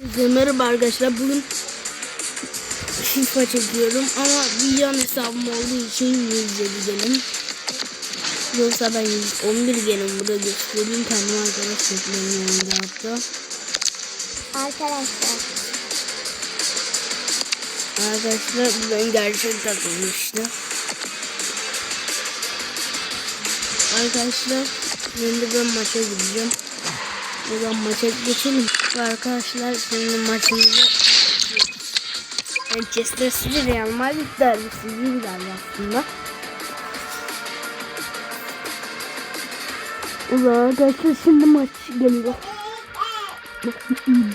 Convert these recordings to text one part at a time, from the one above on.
Merhaba arkadaşlar bugün FIFA çekiyorum ama bir yan hesabım olduğu için 107 gelim. Yoksa ben 111 gelim burada göstereyim kendim arkadaş çekmenin yanında hatta. Arkadaşlar Arkadaşlar ben gerçek takılmıştı. Arkadaşlar şimdi ben maça gideceğim. Buradan maça geçelim. Ve Arkadaşlar şimdi maçımızı Manchester City Real Madrid derbisi gibi derbi aslında. Ulan arkadaşlar şimdi maç geliyor.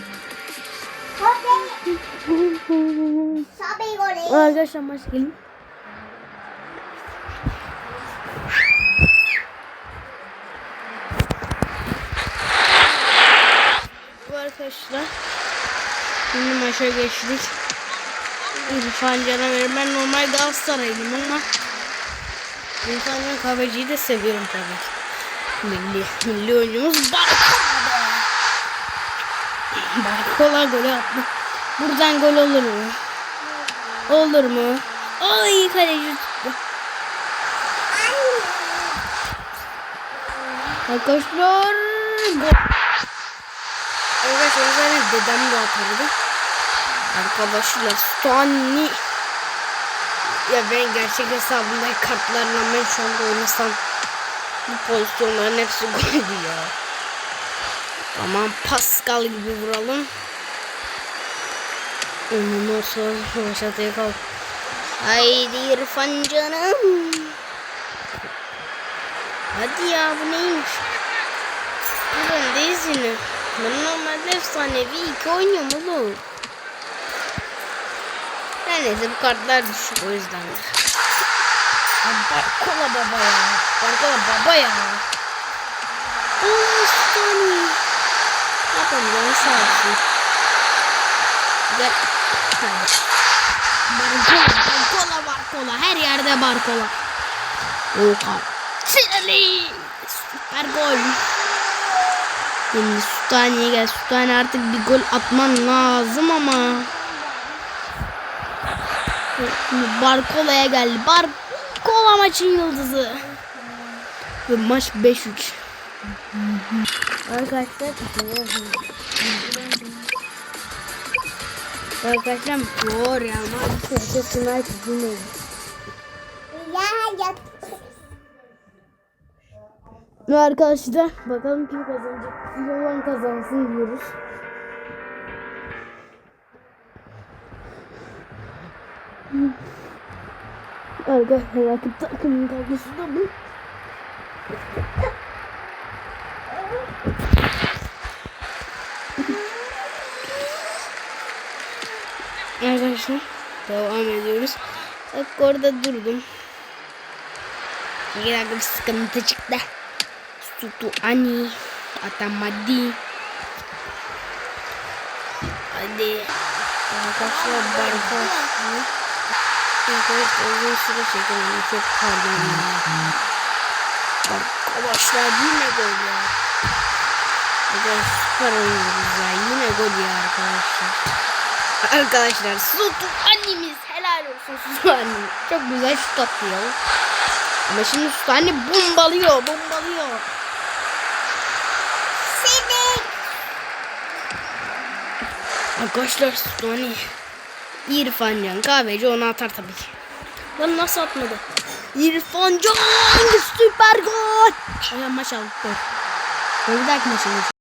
Arkadaşlar maç geliyor. Bu arkadaşlar şimdi maça geçtik. İrfan Can'a verir. Ben normal Galatasaraylıyım ama İrfan Can Kahveci'yi de seviyorum tabii. ki. Milli, milli oyuncumuz Barcola. Barcola golü attı. Buradan gol olur mu? Olur mu? Ay kaleci tuttu. Arkadaşlar. Zaten dedem de atardı. Arkadaşlar Stani ya ben gerçek hesabımda kartlarla ben şu anda oynasam bu pozisyonların hepsi goldü ya. Tamam Pascal gibi vuralım. Ondan sonra Roşat'a kalk. Haydi İrfan canım. Hadi ya bu neymiş? Bu öndeyiz yine. Ben normalde efsanevi iki oynuyorum oğlum. Her neyse bu kartlar düşük o yüzden. Barkola baba ya. Barkola baba ya. Oğlum Stani. Canı sağ olsun. Gel. Barkola, Barkola, Barkola. Her yerde Barkola. Oha. Sinirli. Süper gol. Şimdi Sultani'ye gel. Sultani artık bir gol atman lazım ama. Barkola'ya geldi. Barkola maçın yıldızı. Ve maç 5-3. Arkadaşlar Arkadaşlar zor ya. Manchester United yine. Ve arkadaşlar bakalım kim kazanacak. İyi olan kazansın diyoruz. Arkadaşlar rakip takımın kadrosu da bu. Arkadaşlar devam ediyoruz. Bak orada durdum. Bir dakika bir sıkıntı çıktı. Sutu ani atamadı. Hadi. Arkadaşlar barka. Arkadaşlar uzun süre çekemedim. Çok pardon ya. Arkadaşlar yine gol ya. Arkadaşlar süper oynuyoruz ya. Yine gol ya arkadaşlar. Arkadaşlar Sutu annemiz helal olsun Sutu annem. Çok güzel şut atıyor. Ama şimdi Sutu anne bombalıyor bombalıyor. Arkadaşlar Stoni İrfan Can kahveci onu atar tabii ki. Lan nasıl atmadı? İrfan Can süper gol. Ay maç aldık gol. Bir dahaki geçelim.